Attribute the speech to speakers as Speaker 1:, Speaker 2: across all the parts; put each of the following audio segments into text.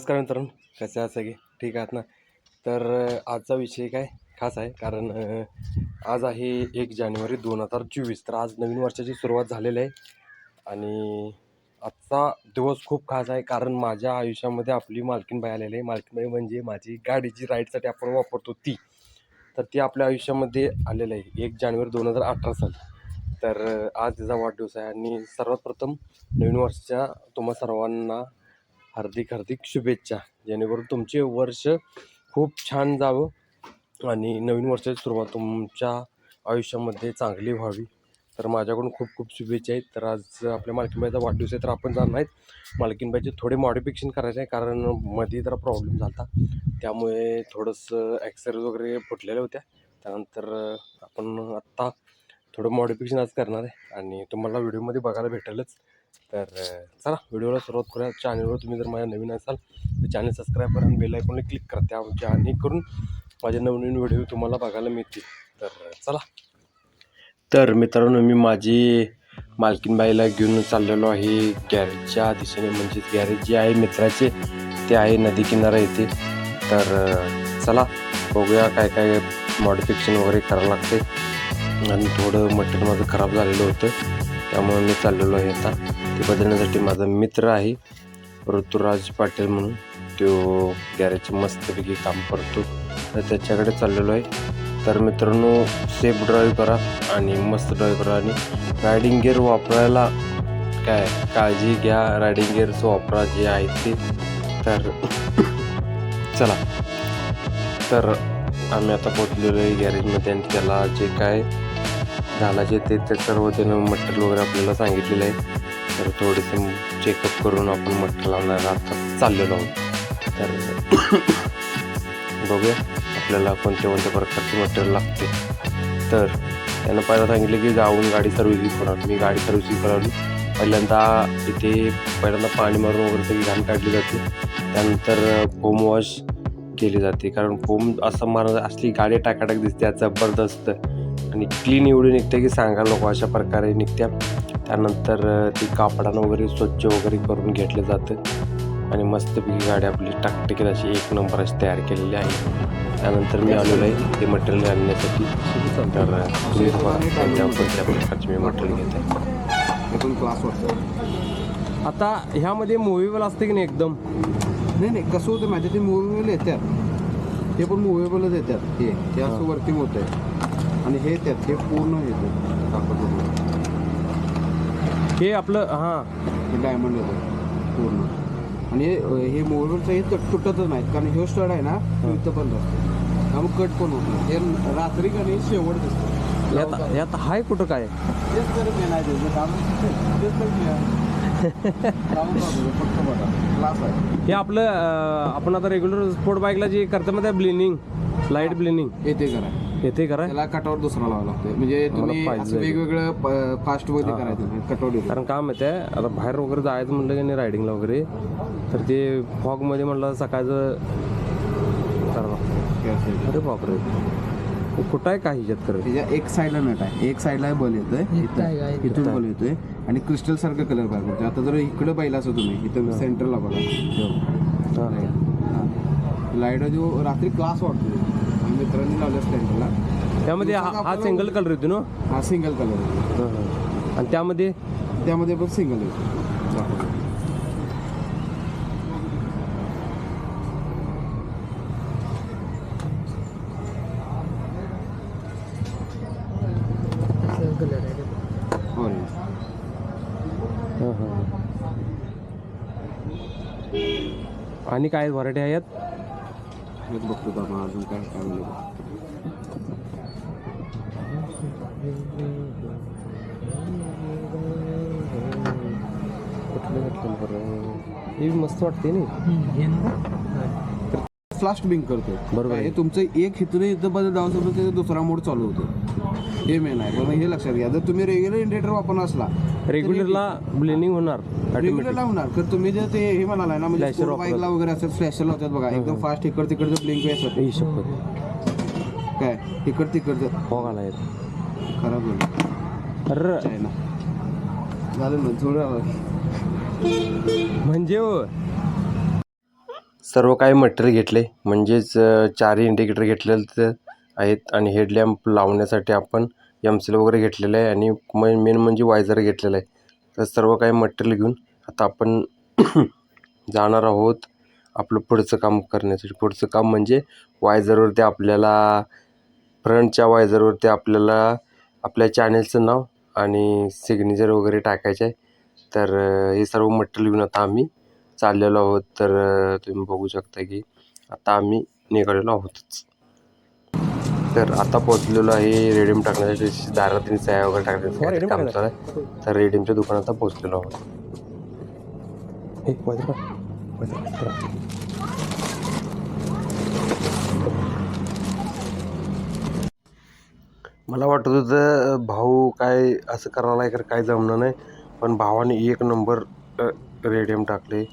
Speaker 1: नमस्कार मित्रांनो कसे आहात सगळे? ठीक आहात ना? तर आजचा विषय काय? खास आहे कारण आज आहे एक जानेवारी दोन हजार चोवीस. तर आज नवीन वर्षाची सुरुवात झालेली आहे. आणि आजचा दिवस खूप खास आहे कारण माझ्या आयुष्यामध्ये आपली मालकीनबाई आलेली आहे. मालकीनबाई म्हणजे माझी गाडीची राईडसाठी आपण वापरतो ती. तर ती आपल्या आयुष्यामध्ये आलेलं आहे एक जानेवारी दोन हजार अठरा साल. तर आज तिचा वाढदिवस आहे. आणि सर्वात प्रथम नवीन वर्षाच्या तुम्हा सर्वांना हार्दिक हार्दिक शुभेच्छा. जेणेकरून तुमचे वर्ष खूप छान जावं आणि नवीन वर्षाची सुरुवात तुमच्या आयुष्यामध्ये चांगली व्हावी. तर माझ्याकडून खूप खूप शुभेच्छा आहेत. तर आज आपल्या मालकीनबाईचा वाढदिवस आहे तर आपण जाणार नाहीत. मालकीनबाईचे थोडे मॉडिफिकेशन करायचे आहे कारण मध्ये जरा प्रॉब्लेम झाला त्यामुळे थोडंसं ॲक्सरीज वगैरे फुटलेल्या होत्या. त्यानंतर आपण आत्ता थोडं मॉडिफिकेशन आज करणार आहे. आणि तुम्हाला व्हिडिओमध्ये बघायला भेटेलच. तर चला व्हिडिओला सुरुवात करूया. चॅनलवर तुम्ही जर माझ्या नवीन असाल तर चॅनल सबस्क्राईब करा आणि बेल आयकॉनला क्लिक करा. त्या जेणेकरून माझे नवनवीन व्हिडिओ तुम्हाला बघायला मिळतील. तर चला. तर मित्रांनो मी माझी मालकीनबाईला घेऊन चाललेलो आहे. गॅरेजच्या दिशेने म्हणजे गॅरेज जे आहे मित्राचे ते आहे नदी किनारा येथे. तर चला बघूया काय काय मॉडिफिकेशन वगैरे करावं लागते. आणि थोडं मटेरियल माझं खराब झालेलं होतं त्यामुळे मी चाललेलो आहे आता. ते बदलण्यासाठी माझा मित्र आहे ऋतुराज पाटील म्हणून. तो गॅरेजचे मस्तपैकी काम करतो. तर त्याच्याकडे चाललेलो आहे. तर मित्रांनो सेफ ड्राईव्ह करा आणि मस्त ड्राईव्ह करा आणि रायडिंग गिअर वापरायला काय काळजी घ्या. रायडिंग गिअरचं वापरा जे आहे ते. तर चला. तर आम्ही आता पोचलेलो आहे गॅरेजमध्ये आणि त्याला जे काय झालाचे जे ते सर्व त्यानं मटेरियल वगैरे आपल्याला सांगितलेलं आहे. तर थोडेसे चेकअप करून आपण मटेरियल आणायला आता चाललेलो आहोत तर बघूया आपल्याला कोणत्या कोणत्या प्रकारचे मटेरियल लागते. तर त्यांना पहिला सांगितलं की जाऊन गाडी सर्व्हिसिंग करा. मी गाडी सर्व्हिसिंग करावी. पहिल्यांदा इथे पहिल्यांदा पाणी मारून वगैरे सगळी घाण काढली जाते. त्यानंतर फोम वॉश केली जाते. कारण फोम असं मार असली गाडी टाकाटाक दिसते जबरदस्त. आणि क्लीन एवढी निघते की सांगा लोक अशा प्रकारे निघत्या. त्यानंतर ती कापडानं वगैरे स्वच्छ वगैरे करून घेतलं जातं. आणि मस्तपैकी गाडी आपली टाकटिकीत अशी एक नंबर अशी तयार केलेली आहे. त्यानंतर मी आलेलो आहे ते मटेरियल आणण्यासाठी. तर तुम्ही कोणत्या कोणत्या प्रकारचे मी मटेरियल घेत आहे.
Speaker 2: पण क्लास वाटतं
Speaker 1: आता ह्यामध्ये मुव्हेबल असते की नाही एकदम?
Speaker 2: नाही नाही कसं होतं माझ्या ते मुव्हेबल येतात ते पण मुव्हेबलच येतात हे ते असं वर्किंग होत आहे आणि हे येतात हे पूर्ण येतं कापड
Speaker 1: हे आपलं हां.
Speaker 2: हे डायमंड येतं पूर्ण. आणि हे हे मुव्हेबलचं हे तुट- तुटतच नाहीत कारण हे स्टड आहे ना तो इथं पण असतो त्यामुळे कट पण होत नाही. हे रात्री का नाही शेवट दिसतं
Speaker 1: यात यात हाय कुठं काय?
Speaker 2: तेच त्याचं काम तेच तर आहे. फक्त बघा. क्लास आहे.
Speaker 1: हे आपलं अं, आपण आता रेग्युलर स्पोर्ट बाईकला जे करतो मध्ये ब्लिनिंग लाइट ब्लिनिंग
Speaker 2: येते करा.
Speaker 1: येते करा
Speaker 2: त्याला कटआउट दुसरा लावा लागतोय. म्हणजे तुम्ही असं वेगवेगळं फास्टमध्ये करायचं कटआउट येतो
Speaker 1: कारण काय माहिती आहे आता बाहेर वगैरे जायचं म्हणलं की नाही रायडिंगला वगैरे तर ते फॉगमध्ये म्हणलं सकाळचं करावं लागतं. अरे बापरे. हे कुठं आहे का ह्याच्यात खरं
Speaker 2: त्याच्या एक साईडला नट आहे. एक साईडला बल येतोय. इथं- इथून बल येतोय. आणि क्रिस्टल सारखं कलर पाहिजे आता जर इकडे पाहिला असं तुम्ही. इथं सेंटरला बघा.
Speaker 1: हां.
Speaker 2: लाइट जो रात्री क्लास वाटतो मित्रांनी लावलं सेंटरला
Speaker 1: त्यामध्ये हा हा सिंगल कलर येतो ना?
Speaker 2: हा सिंगल कलर आहे
Speaker 1: हां, हां. आणि त्यामध्ये?
Speaker 2: त्यामध्ये पण सिंगल येतो. ऑरेंज
Speaker 1: हां हां. आणि काय व्हरायटी आहे यात?
Speaker 2: हेच बघतो का आपण अजून काय काय
Speaker 1: हे मस्त वाटते नाही
Speaker 2: फ्लास्ट बिंक करतो
Speaker 1: बरोबर.
Speaker 2: हे तुमचं एक इथून इथं बदल त्याचा दुसरा मोड चालू होतो हे मेन आहे पण हे लक्षात घ्या जर तुम्ही रेग्युलर इंडिकेटर वापरला असला
Speaker 1: रेग्युलरला ब्लेनिंग होणार
Speaker 2: रेग्युलर लावणार तर तुम्ही जर ते हे म्हणाला ना म्हणजे
Speaker 1: Flasher
Speaker 2: sport bike ला वगैरे असं फ्लॅशर लावतात बघा एकदम फास्ट इकड तिकडचं ब्लिंक असतं
Speaker 1: ही शपथ
Speaker 2: काय? इकड तिकडचं.
Speaker 1: फॉग आला येत.
Speaker 2: खराब झालं.
Speaker 1: अरे.
Speaker 2: चायना. झालं ना थोडं
Speaker 1: म्हणजे हो. सर्व काही मटेरियल घेतले म्हणजेच अ, चारही इंडिकेटर घेतलेले आहेत आणि हेडलॅम्प लावण्यासाठी आपण एम सी वगैरे घेतलेलं आहे आणि मेन म्हणजे वायझर घेतलेलं आहे. तर सर्व काही मटेरियल घेऊन आता आपण जाणार आहोत आपलं पुढचं काम करण्यासाठी. पुढचं काम म्हणजे वायझरवरती आपल्याला फ्रंटच्या वायझरवरती आपल्याला आपल्या चॅनेलचं नाव आणि सिग्नेचर वगैरे टाकायचं आहे. तर हे सर्व मटेरियल घेऊन आता आम्ही चाललेलो आहोत. तर तुम्ही बघू शकता की आता आम्ही निघालेलो आहोतच. तर आता पोहोचलेलो आहे रेडीम टाकण्यासाठी दारातील सह्या वगैरे टाकण्यासाठी. काम चालू आहे. तर रेडीमच्या दुकानात आता पोहोचलेलो आहोत. हे. मला वाटत होतं भाऊ काय असं करायला आहे काय जमणार नाही पण भावाने एक नंबर रेडियम टाकले.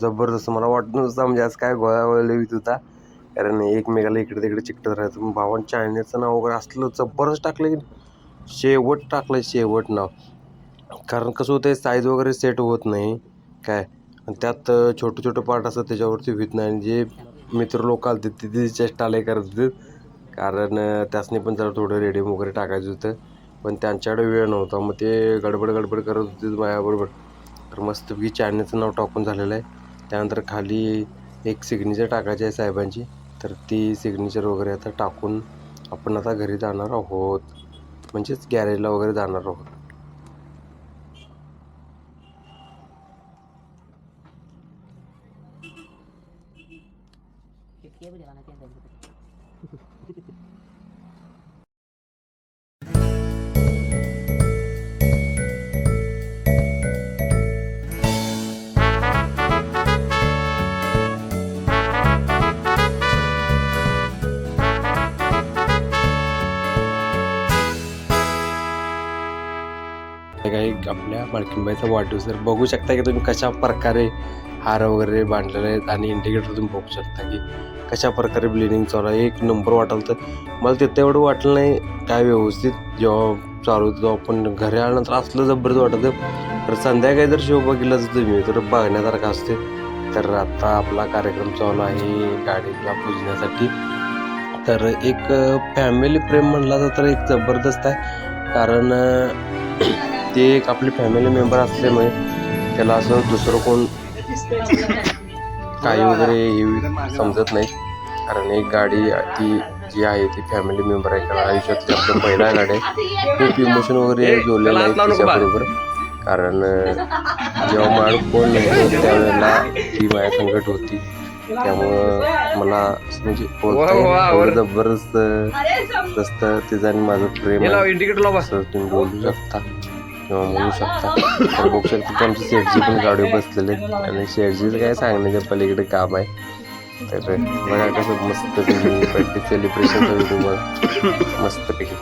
Speaker 1: जबरदस्त. मला वाटत नव्हतं म्हणजे आज काय गोळा वळले होता. कारण एकमेकाला इकडे तिकडे चिकटत राहायचं भावान भावानं नाव वगैरे असलं जबरदस्त टाकलं की शेवट टाकलं शेवट नाव. कारण कसं होतं साईज वगैरे सेट होत नाही. काय? आणि त्यात छोटं छोटे छोटे पार्ट असतात त्याच्यावरती होत नाही. आणि जे मित्र लोक आले ते तिथे चेष्टा लय करत होते. कारण त्यासनी पण जरा थोडं रेडियम वगैरे टाकायचं होतं. पण त्यांच्याकडे वेळ नव्हता. मग ते गडबड गडबड करत होते माझ्याबरोबर तर मस्तपैकी चायनीचं नाव टाकून झालेलं आहे. त्यानंतर खाली एक सिग्नेचर टाकायची आहे साहेबांची. तर ती सिग्नेचर वगैरे आता टाकून आपण आता घरी जाणार आहोत. म्हणजेच गॅरेजला वगैरे जाणार आहोत. आपल्या मालकीनबाईचा वाढदिवस बघू शकता की तुम्ही कशा प्रकारे हार वगैरे बांधलेले आहेत आणि इंडिकेटर तुम्ही बघू शकता की कशा प्रकारे ब्लिडिंग चालू आहे. एक नंबर वाटलं तर मला तिथं एवढं वाटलं नाही काय व्यवस्थित जेव्हा चालू होतं तेव्हा पण घरी आल्यानंतर असलं जबरदस्त वाटत तर संध्याकाळी जर शो बघितलं तर तुम्ही तर बघण्यासारखं असते. तर आता आपला कार्यक्रम चालू आहे गाडीला पुजण्यासाठी. तर एक फॅमिली प्रेम म्हणला तर एक जबरदस्त आहे. कारण ते एक आपली फॅमिली मेंबर असल्यामुळे त्याला असं दुसरं कोण काही वगैरे हे समजत नाही. कारण एक गाडी ती जी आहे ती फॅमिली मेंबर आहे. कारण आयुष्यातली आपलं पहिला गाडी आहे. खूप इमोशन वगैरे जोडलेलं आहे तिच्याबरोबर. कारण जेव्हा माझं कोण नव्हतं त्यावेळेला ती माझ्या संकट होती. त्यामुळं मला म्हणजे जबरदस्त असतं तिचं आणि माझं प्रेम असं तुम्ही बोलू शकता. किंवा म्हणू शकता. तर बघू शकता की आमचे शेठजी पण गाडीवर बसलेले. आणि शेठजीचं काय सांगण्याच्या पलीकडे काम आहे. तर बघा कसं मस्त बर्थडे सेलिब्रेशनचा व्हिडिओ बघा. मस्तपैकी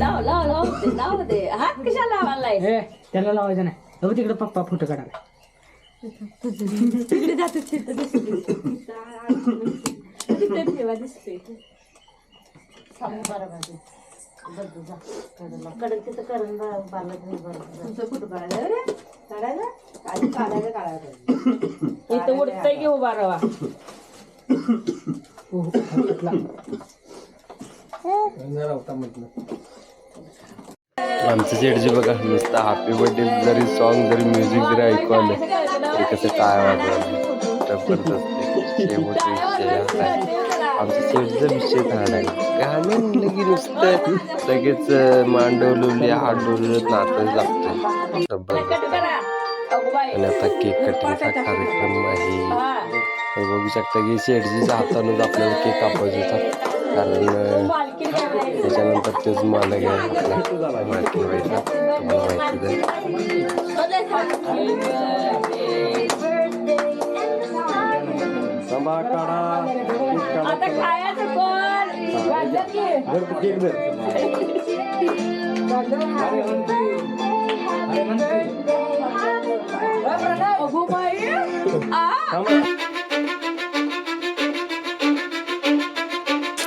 Speaker 3: लाव हात
Speaker 4: त्याला लावायचं नाही. अहो तिकडे पप्पा फोटो काढायला.
Speaker 3: जातो ठेवा दिसते कडक तिथं करून तुमचं कुठं काढायला रे काढायला आधी काढायला काढायला इथं उडतंय की उभा राहा.
Speaker 4: हो हो.
Speaker 1: आमचं शेठजी बघा नुसतं हॅपी बर्थडे जरी सॉन्ग जरी म्युझिक जरी ऐकू आलं तरी कसं काय वाटलं. जबरदस्त. आमच्या शेठचा विषय झाला आहे गाणं म्हणलं की नुसतं लगेच अं, मान डोलवली हात डोलवलं नातं लागतं जबरदस्त आणि आता केक कटिंगचा कार्यक्रम आहे. बघू शकता की शेठजीच्या हातानंच आपल्याला केक कापायचा होता. कारण त्याच्यानंतर तोच मालक आहे आपला मालकी व्हायचा तुम्हाला माहितीच आहे.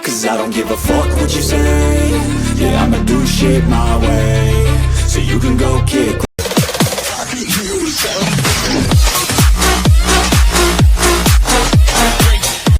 Speaker 5: Cause I don't give a fuck what you say. Yeah, I'ma do shit my way. So you can go kick.